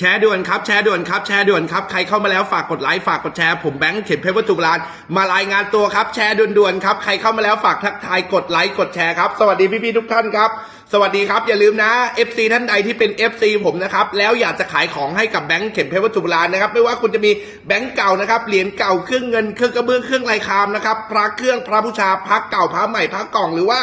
แชร์ด่วนครับแชร์ด่วนครับแชร์ด่วนครับใครเข้ามาแล้วฝากกดไลค์ฝากกดแชร์ผมแบงค์เข็มเพชรวัตถุโบราณมารายงานตัวครับแชร์ด่วนๆครับใครเข้ามาแล้วฝากทักทายกดไลค์กดแชร์ครับสวัสดีพี่ๆทุกท่านครับ สวัสดีครับอย่าลืมนะ FC ท่านใดที่เป็น FC ผมนะครับแล้วอยากจะขายของให้กับแบงค์เข็มเพชรวัตถุโบราณนะครับไม่ว่าคุณจะมีแบงค์เก่านะครับเหรียญเก่าเครื่องเงินเครื่องกระเบื้องเครื่องลายคามนะครับพระเครื่องพระบูชาพระเก่าพระใหม่พระกล่องหรือว่า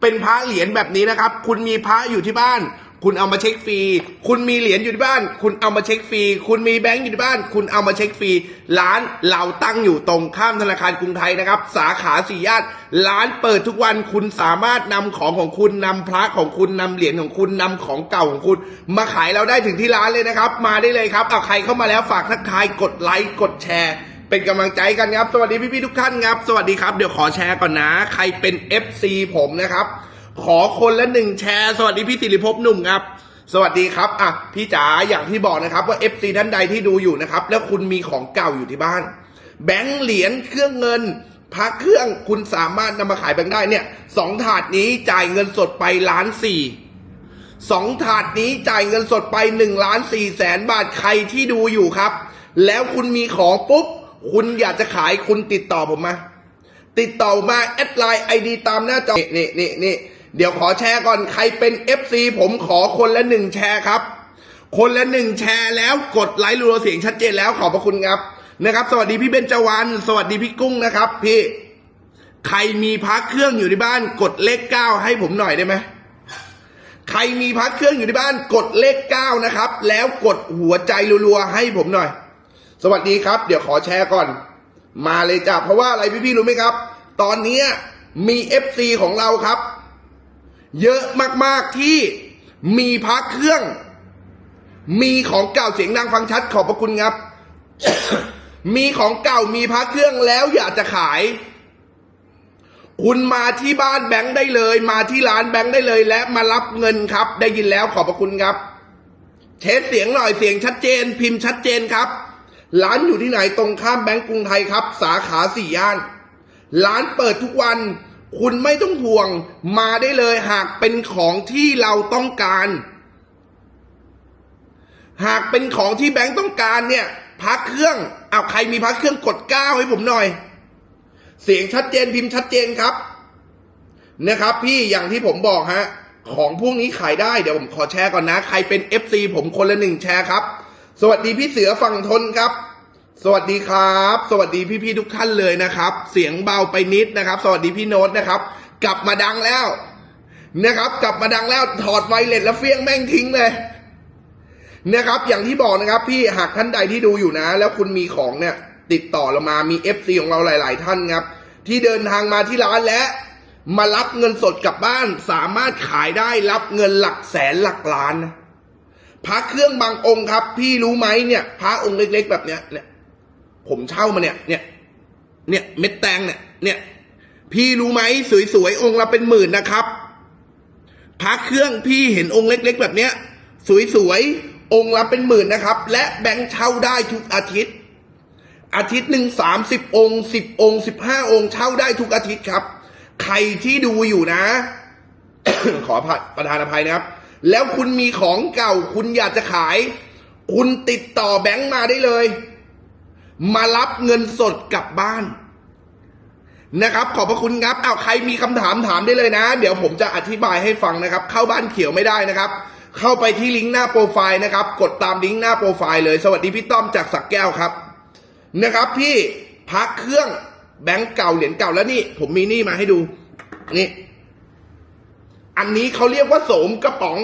เป็นพระเหรียญแบบนี้นะครับคุณมีพระอยู่ที่บ้าน คุณเอามาเช็คฟรี คุณมีเหรียญอยู่ที่บ้าน คุณเอามาเช็คฟรี คุณมีแบงก์อยู่ที่บ้าน คุณเอามาเช็คฟรี ร้านเราตั้งอยู่ตรงข้ามธนาคารกรุงไทยนะครับ สาขาสี่ย่าน ร้านเปิดทุกวัน คุณสามารถนำของของคุณนำพระของคุณนำเหรียญของคุณนำของเก่าของคุณ มาขายเราได้ถึงที่ร้านเลยนะครับ มาได้เลยครับ เอาใครเข้ามาแล้วฝากทักทาย กดไลค์ กดแชร์เป็นกำลังใจกันครับ สวัสดีพี่ๆทุกท่านครับ สวัสดีครับ เดี๋ยวขอแชร์ก่อนนะ ใครเป็น FC ผมนะครับ ขอคนละหนึ่งแชร์ สวัสดีพี่สิริภพหนุ่มครับ สวัสดีครับอะพี่จ๋าอย่างที่บอกนะครับ ว่า FC ท่านใดที่ดูอยู่นะครับ แล้วคุณมีของเก่าอยู่ที่บ้าน แบงค์เหรียญเครื่องเงินพักเครื่องคุณสามารถนำมาขายแบงค์ได้เนี่ยสองถาดนี้จ่ายเงินสดไปล้านสี่สองถาดนี้จ่ายเงินสดไปหนึ่งล้านสี่แสนบาทใครที่ดูอยู่ครับ แล้วคุณมีของปุ๊บ คุณอยากจะขายคุณติดต่อผมมา ติดต่อมาแอดไลน์ไอดีตามหน้าจอนี่นี่นี่ เดี๋ยวขอแชร์ก่อนใครเป็น FC ผมขอคนละหนึ่งแชร์ครับ คนละหนึ่งแชร์แล้วกดไลค์รัวเสียงชัดเจนแล้วขอบพระคุณครับนะครับ สวัสดีพี่เบญจวรรณสวัสดีพี่กุ้งนะครับ พี่ ใครมีพักเครื่องอยู่ที่บ้านกดเลขเก้าให้ผมหน่อยได้ไหมใครมีพักเครื่องอยู่ที่บ้านกดเลขเก้านะครับ แล้วกดหัวใจรัวๆให้ผมหน่อย สวัสดีครับ เดี๋ยวขอแชร์ก่อน มาเลยจ้ะเพราะว่าอะไรพี่ๆรู้ไหมครับ ตอนนี้มี FC ของเราครับ เยอะมากๆที่มีพักเครื่อง มีของเก่าเสียงดังฟังชัดขอบพระคุณครับ มีของเก่ามีพักเครื่องแล้วอยากจะขาย คุณมาที่บ้านแบงค์ได้เลย มาที่ร้านแบงค์ได้เลย และมารับเงินครับ ได้ยินแล้วขอบพระคุณครับ เทสเสียงหน่อยเสียงชัดเจน พิมพ์ชัดเจนครับ ร้านอยู่ที่ไหนตรงข้ามแบงก์กรุงไทยครับ สาขาสี่ย่าน ร้านเปิดทุกวัน คุณไม่ต้องห่วงมาได้เลยหากเป็นของที่เราต้องการ หากเป็นของที่แบงก์ต้องการเนี่ยพักเครื่องเอาใครมีพักเครื่องกดเก้าให้ผมหน่อย เสียงชัดเจนพิมพ์ชัดเจนครับ นะครับ พี่อย่างที่ผมบอกฮะของพวกนี้ขายได้เดี๋ยวผมขอแชร์ก่อนนะ ใครเป็น FC ผมคนละหนึ่งแชร์ครับ สวัสดีพี่เสือฝั่งทนครับ สวัสดีครับ สวัสดีพี่ๆทุกท่านเลยนะครับ เสียงเบาไปนิดนะครับ สวัสดีพี่โน้ตนะครับ กลับมาดังแล้วนะครับ กลับมาดังแล้วถอดไวเลสแล้วเฟี้ยงแม่งทิ้งเลยนะครับ อย่างที่บอกนะครับ พี่หากท่านใดที่ดูอยู่นะ แล้วคุณมีของเนี่ย ติดต่อเรามามี FC ของเราหลาย ๆ ท่านครับ ที่เดินทางมาที่ร้านและ มารับเงินสดกลับบ้าน สามารถขายได้รับเงินหลักแสนหลักล้านนะพระเครื่องบางองค์ครับ พี่รู้ไหมเนี่ย พระองค์เล็ก ๆ แบบเนี้ยเนี่ย ผมเช่ามาเนี่ย เนี่ย เนี่ยเม็ดแตงเนี่ย เนี่ย พี่รู้ไหมสวยๆองค์ละเป็นหมื่นนะครับพระเครื่องพี่เห็นองค์เล็ก ๆ แบบเนี้ย สวยๆองค์ละเป็นหมื่นนะครับ และแบงค์เช่าได้ทุกอาทิตย์ อาทิตย์หนึ่งสามสิบองค์สิบองค์สิบห้าองค์เช่าได้ทุกอาทิตย์ครับ ใครที่ดูอยู่นะ ขอประธานอภัยนะครับ แล้วคุณมีของเก่าคุณอยากจะขาย คุณติดต่อแบงค์มาได้เลย มารับเงินสดกลับบ้าน นะครับ ขอบพระคุณครับเอาใครมีคำถามถามได้เลยนะ เดี๋ยวผมจะอธิบายให้ฟังนะครับ เข้าบ้านเขียวไม่ได้นะครับ เข้าไปที่ลิงก์หน้าโปรไฟล์นะครับ กดตามลิงก์หน้าโปรไฟล์เลย สวัสดีพี่ต้อมจากสักแก้วครับ นะครับ พี่พักเครื่องแบงก์เก่าเหรียญเก่าแล้วนี่ ผมมีนี่มาให้ดูนี่อันนี้เขาเรียกว่าโสมกระป๋อง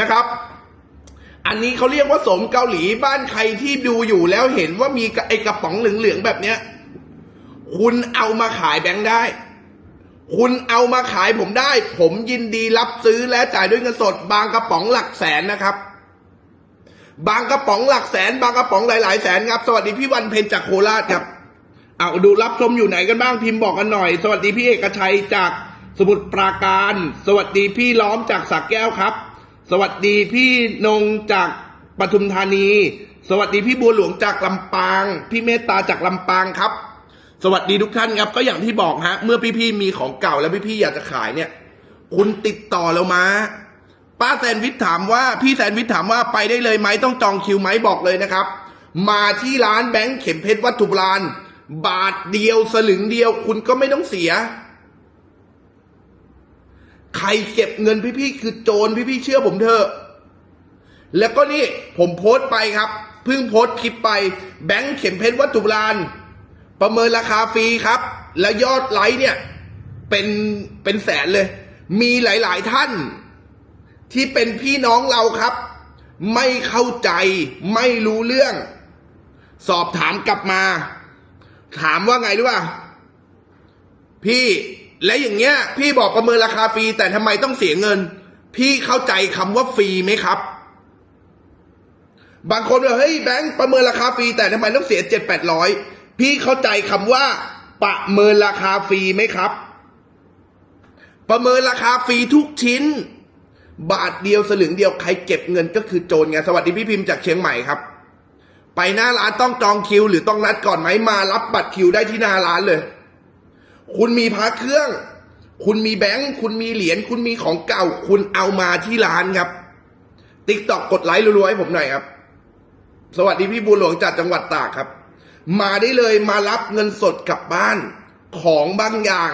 นะครับ อันนี้เขาเรียกว่าสมเกาหลีบ้านใครที่ดูอยู่แล้วเห็นว่ามีไอกระป๋องเหลืองๆแบบเนี้ย คุณเอามาขายแบงค์ได้ คุณเอามาขายผมได้ ผมยินดีรับซื้อและจ่ายด้วยเงินสด บางกระป๋องหลักแสนนะครับ บางกระป๋องหลักแสน บางกระป๋องหลายๆแสนครับ สวัสดีพี่วันเพ็ญจากโคราชครับเอาดูรับชมอยู่ไหนกันบ้างพิมพ์บอกกันหน่อย สวัสดีพี่เอกชัยจากสมุทรปราการ สวัสดีพี่ล้อมจากสักแก้วครับ สวัสดีพี่นงจากปทุมธานี สวัสดีพี่บัวหลวงจากลำปาง พี่เมตตาจากลำปางครับ สวัสดีทุกท่านครับก็อย่างที่บอกฮะ เมื่อพี่ๆมีของเก่าแล้วพี่ๆอยากจะขายเนี่ย คุณติดต่อเรามา ป้าแซนวิชถามว่าพี่แซนวิชถามว่าไปได้เลยไหมต้องจองคิวไหมบอกเลยนะครับ มาที่ร้านแบงค์เข็มเพชรวัตถุบราณบาทเดียวสลึงเดียว คุณก็ไม่ต้องเสีย ใครเก็บเงินพี่ๆคือโจรพี่ๆเชื่อผมเถอะ แล้วก็นี่ผมโพสต์ไปครับเพิ่งโพสต์คลิปไปแบงค์เข็มเพชรวัตถุโบราณประเมินราคาฟรีครับ แล้วยอดไลค์เนี่ย เป็นเป็นแสนเลย มีหลายๆท่าน ที่เป็นพี่น้องเราครับ ไม่เข้าใจไม่รู้เรื่อง สอบถามกลับมา ถามว่าไงรู้ป่ะพี่ และอย่างเงี้ย พี่บอกประเมินราคาฟรีแต่ทำไมต้องเสียเงิน พี่เข้าใจคำว่าฟรีไหมครับ บางคนบอกเฮ้ยแบงค์ประเมินราคาฟรีแต่ทำไมต้องเสียเจ็ดแปดร้อยพี่เข้าใจคำว่า ประเมินราคาฟรีไหมครับ ประเมินราคาฟรีทุกชิ้น บาทเดียวสลึงเดียวใครเก็บเงินก็คือโจรไงสวัสดีพี่พิมพ์จากเชียงใหม่ครับไปหน้าร้านต้องจองคิว หรือต้องนัดก่อนไหมมารับบัตรคิวได้ที่หน้าร้านเลย คุณมีพระเครื่อง คุณมีแบงค์ คุณมีเหรียญ คุณมีของเก่า คุณเอามาที่ร้านครับ ติ๊กตอกกดไลค์รัวๆให้ผมหน่อยครับ สวัสดีพี่บุญหลวงจากจังหวัดตากครับ มาได้เลยมารับเงินสดกลับบ้าน ของบางอย่าง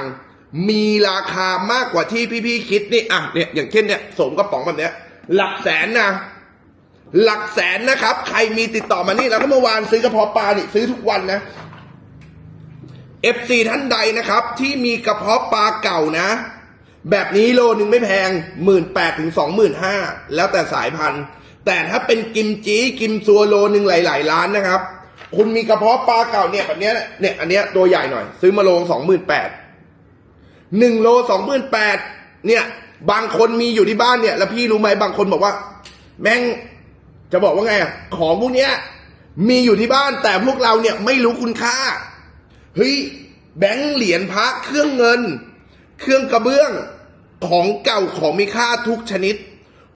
มีราคามากกว่าที่พี่ๆคิดนี่อะเนี่ยอย่างเช่นเนี่ยสมกระป๋องแบบเนี้ย หลักแสนนะหลักแสนนะครับ ใครมีติดต่อมานี่แล้วก็เมื่อวานซื้อกระเพาะปลานี่ซื้อทุกวันนะ FC ท่านใดนะครับ ที่มีกระเพาะปลาเก่านะ แบบนี้โลนึงไม่แพงหมื่นแปดถึงสองหมื่นห้าแล้วแต่สายพันธุ์ แต่ถ้าเป็นกิมจีกิมซัวโลนึงหลาย ๆ ล้านนะครับ คุณมีกระเพาะปลาเก่าเนี่ยแบบเนี้ยเนี่ยอันเนี้ยตัวใหญ่หน่อย ซื้อมาโลสองหมื่นแปดหนึ่งโลสองหมื่นแปดเนี่ยบางคนมีอยู่ที่บ้านเนี่ย แล้วพี่รู้ไหมบางคนบอกว่า แม่งจะบอกว่าไงอะของพวกเนี้ยมีอยู่ที่บ้านแต่พวกเราเนี่ยไม่รู้คุณค่า เฮ้ยแบงค์เหรียญพระเครื่องเงิน เครื่องกระเบื้องของเก่าของมีค่าทุกชนิด